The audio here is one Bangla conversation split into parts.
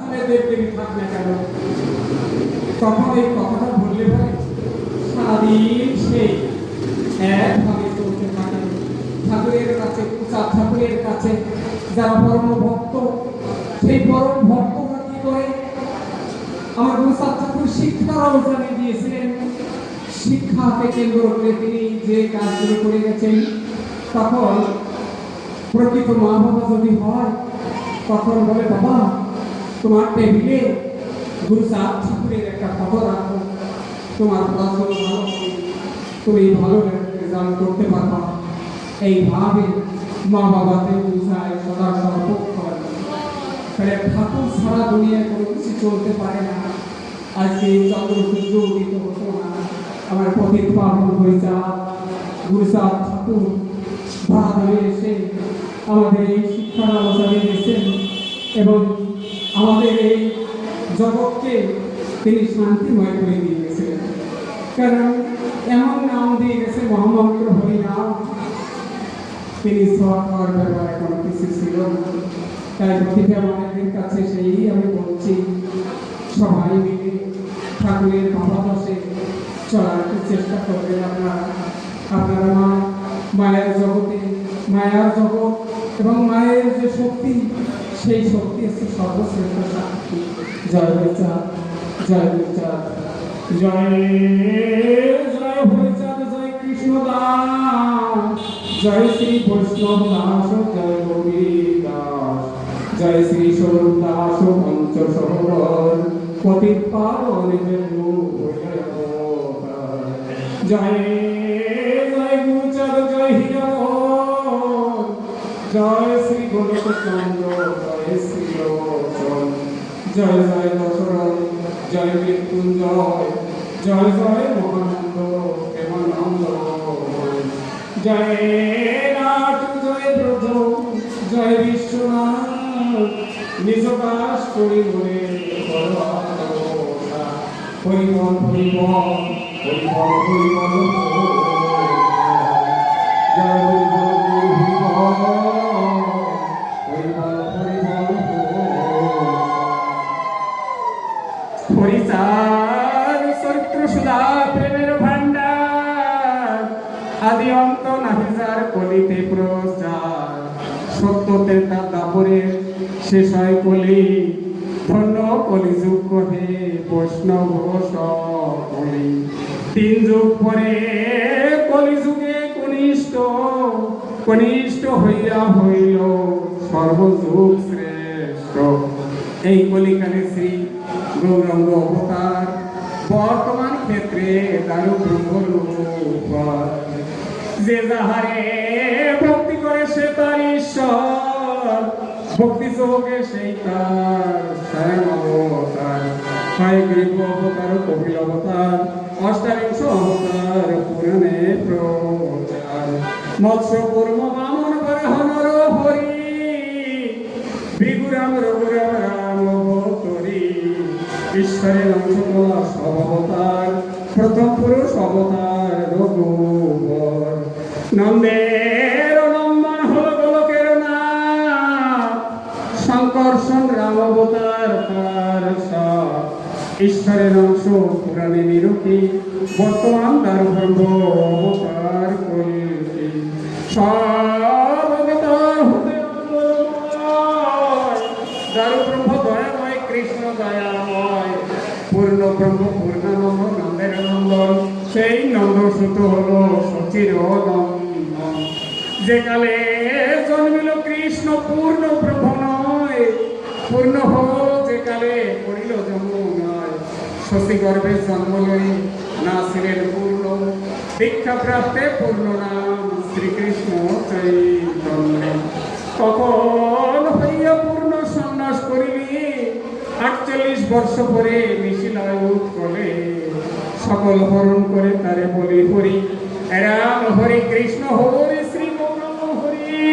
তাহলে দেবদেবী থাক না কেন? তখন এই কথাটা বললে ভাই সারাদিন সেই একভাবে চলতে থাকে। ঠাকুরের কাছে উষা ঠাকুরের কাছে, যারা পরম ভক্ত সেই পরম ভক্তরা কি করে? আমার উষা ঠাকুর শিক্ষারাও জানিয়ে দিয়েছিলেন। শিক্ষাকে কেন্দ্র করে তিনি যে কাজগুলো করে গেছেন, তখন প্রকৃত মা বাবা যদি হয়, তখন বলে, বাবা তোমার টেবিলে গুরু সাহেব ঠাকুরের একটা ফটো রাখো। তোমার পড়াশোনা ভালো তুমি ভালো রেজাল্ট করতে পারবা। এইভাবে মা বাবাকে বুঝায় সদা সর্বক্ষণ তাহলে ঠাকুর সারা দুনিয়ায় কোনো কিছু চলতে পারে না। আজকে চন্দ্র সূর্য উদিত হতো না আমার পথিক পাবন হয়ে যা গুরু সাহেব ঠাকুর ভাত হয়ে এসে আমাদের এই শিক্ষার অবস্থানে এসেছেন এবং আমাদের এই জগৎকে তিনি শান্তিময় করে দিয়ে গেছিলেন। কারণ এমন নাম দিয়ে গেছে মহামন্ত্র হরি নাম তিনি সরকার ব্যাপারে কোনো কিছু ছিল তাই প্রতিটা মায়েদের কাছে সেই আমি বলছি, সবাই মিলে ঠাকুরের মহাবাসে চলার চেষ্টা করবেন আপনারা। আপনারা মা, মায়ের জগতে, মায়ার জগৎ এবং মায়ের যে শক্তি সেই শক্তি হচ্ছে সর্বশ্রেষ্ঠ শক্তি জয় হরিচাঁদ জয় হরিচাঁদ জয় জয় হরিচাঁদ জয় কৃষ্ণ জয় শ্রী বৈষ্ণব দাস, জয় জয় শ্রী স্বরূপ দাস পঞ্চ সহবর পতিত পাবন জয় জয় গুরুচাঁদ জয় হীরামন জয় শ্রী গোলক জয় জয় দশরথ জয় মৃত্যুঞ্জয় জয় জয় মহানন্দ প্রেমানন্দ জয় নাট জয় ব্রজ জয় বিশ্বনাথ নিজ বাস করি হরিবল আদি অন্ত নাহিজার কলিতে প্রচার। সত্যতে তার দাপরে শেষ হয় কলি। ধন্য কলি যুগ কহে বৈষ্ণব কলি তিন যুগ পরে কলি যুগে কনিষ্ঠ কনিষ্ঠ হইয়া হইল সর্বযুগ শ্রেষ্ঠ। এই কলিকালে শ্রী গৌরঙ্গ অবতার বর্তমান ক্ষেত্রে দারু ব্রহ্মরূপ যে যাহারে ভক্তি করে সে তার ঈশ্বর। ভক্তি যোগে সেই তার স্বয়ং অবতার। হয় গ্রীব অবতার, কপিল অবতার অষ্টাবিংশ অবতার, পুরাণে প্রচার। মৎস্য, কুর্ম রাম অবতরী ঈশ্বরের অংশ সব প্রথম পুরুষ অবতার রঘুবর। নন্দের হল গোলকের নাম শঙ্কর্ষণ রাম অবতার ঈশ্বরের অংশ পুরাণে নিরূপী। বর্তমান তার ব্রহ্ম অবতার সব অবতার হতে ব্রহ্ম দয়াময়, কৃষ্ণ দয়াময়। পূর্ণ ব্রহ্ম, পূর্ণানন্দ নন্দন সেই নন্দ সুত হল সচির নন্দন। যে কালে জন্মিল কৃষ্ণ পূর্ণ ব্রহ্ম নয়, পূর্ণ হল যে কালে করিল নয়। শশী গর্ভে জন্ম লই না ছিলেন পূর্ণ, দীক্ষা প্রাপ্তে পূর্ণ নাম শ্রীকৃষ্ণ চৈতন্য। কখন হইয়া পূর্ণ সন্ন্যাস করিলি? আটচল্লিশ বর্ষ পরে মিশিলায় উৎকলে। সকল হরণ করে তারে বলি হরি। রাম হরি কৃষ্ণ, হরি শ্রী হরি।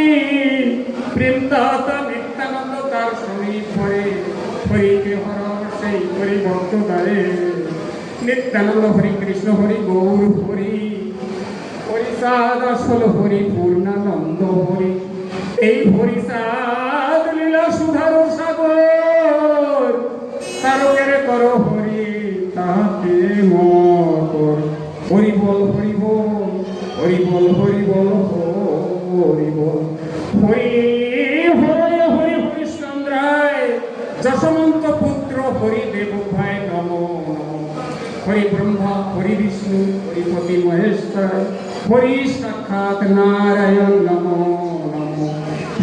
বৃন্দাতা নিত্যানন্দ, তার সমীপ পরে হরিকে হরণ সেই হরি ভক্ত দ্বারে নিত্যানন্দ, হরি কৃষ্ণ, হরি গৌর, হরি। হরিষাদ আসল হরি, পূর্ণানন্দ, হরি। এই হরিষাদ লীলা হরি বল হরি বল হরি বল হরি হরি হরি হরিশ্চন্দ্রায় যশমন্ত পুত্র হরি দেব ভাই নম। হরি ব্রহ্মা, হরি বিষ্ণু হরিপতি মহেশ্বর, হরি সাক্ষাৎ নারায়ণ নম নম।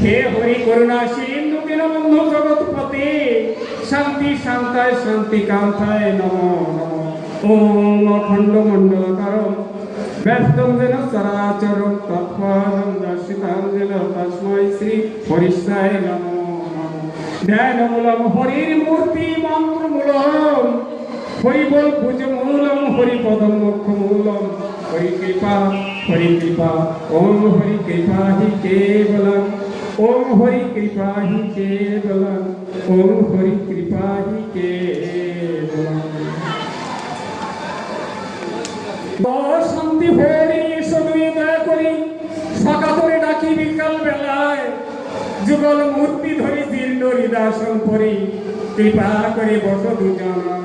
হে হরি করুণা সিন্ধু দীনবন্ধু জগৎপতি, শান্তি, শান্তায়, শান্তি, কান্তায় নম নম। ওম অখণ্ড মণ্ডলকার ব্যস্তম যেন চরাচর তৎপরম দর্শিতাম যেন তস্মৈ শ্রী হরিষ্ঠায় নম নম। ধ্যানমূলম হরির মূর্তি মন্ত্রমূলম, হরিবল ভুজ মূলম হরিপদম মুখ মূলম হরি কৃপা হরি কৃপা, ওম হরি কৃপা হি কেবলম, ওম হরি কৃপা হি কেবলম, ওম হরি কৃপা হি কেবলম। শান্তি হরি সদুই দয়া করি সকাতরে ডাকি বিকাল বেলায়। যুগল মূর্তি ধরি, জীর্ণ হৃদাসন করি কৃপা করে বস দুজন।